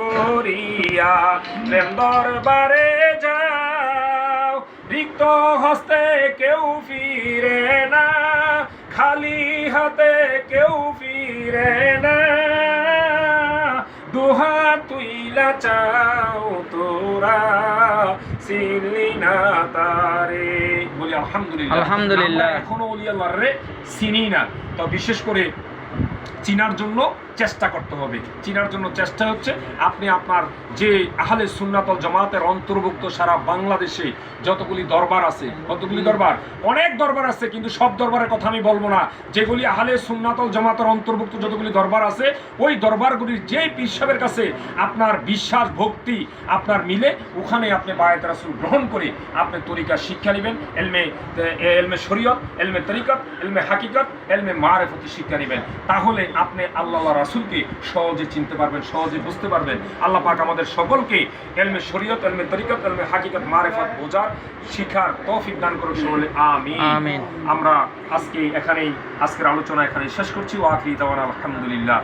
করিয়া প্রেম দরবারে যাও। রিক্ত হস্তে কেউ ফিরে না খালি হাতে কেউ ফিরে না। দুহা তুইলা চাও তোরা সিনলি না তারে। বলি আলহামদুলিল্লাহ। আলহামদুলিল্লাহ। এখনও অলিয়াল্লাহ রে চিনি না। তো বিশেষ করে চিনার জন্য চেষ্টা করতে হবে। চিনার জন্য চেষ্টা হচ্ছে আপনি আপনার যে আহলে সুন্নাতল জামাতের অন্তর্ভুক্ত সারা বাংলাদেশে যতগুলি দরবার আছে, কতগুলি দরবার? অনেক দরবার আছে, কিন্তু সব দরবারের কথা আমি বলব না। যেগুলি আহলে সুন্নাতল জামাতের অন্তর্ভুক্ত যতগুলি দরবার আছে, ওই দরবারগুলির যেই পীর সাহেবের কাছে আপনার বিশ্বাস, ভক্তি আপনার মিলে, ওখানে আপনি বায়াত রাসুল গ্রহণ করে আপনি তরিকা শিক্ষা নেবেন, এলমে এলমে শরীয়ত, এলমে তরিকত, এলমে হাকিকত, এলমে মারেফতি শিক্ষা নেবেন। তাহলে আপনি আল্লাহ রাসুলকে সহজে চিনতে পারবেন সহজে বুঝতে পারবেন। আল্লাহ পাক আমাদের সকলকে এলমে শরীয়ত এলমে তরিকত এলমে হাকিকত মারেফত বোঝার শিখার তৌফিক দান করুন সকলে। আমিন। আমরা আজকে এখানেই আজকের আলোচনা এখানে শেষ করছি। ও আখরি দাওয়ান আলহামদুলিল্লাহ।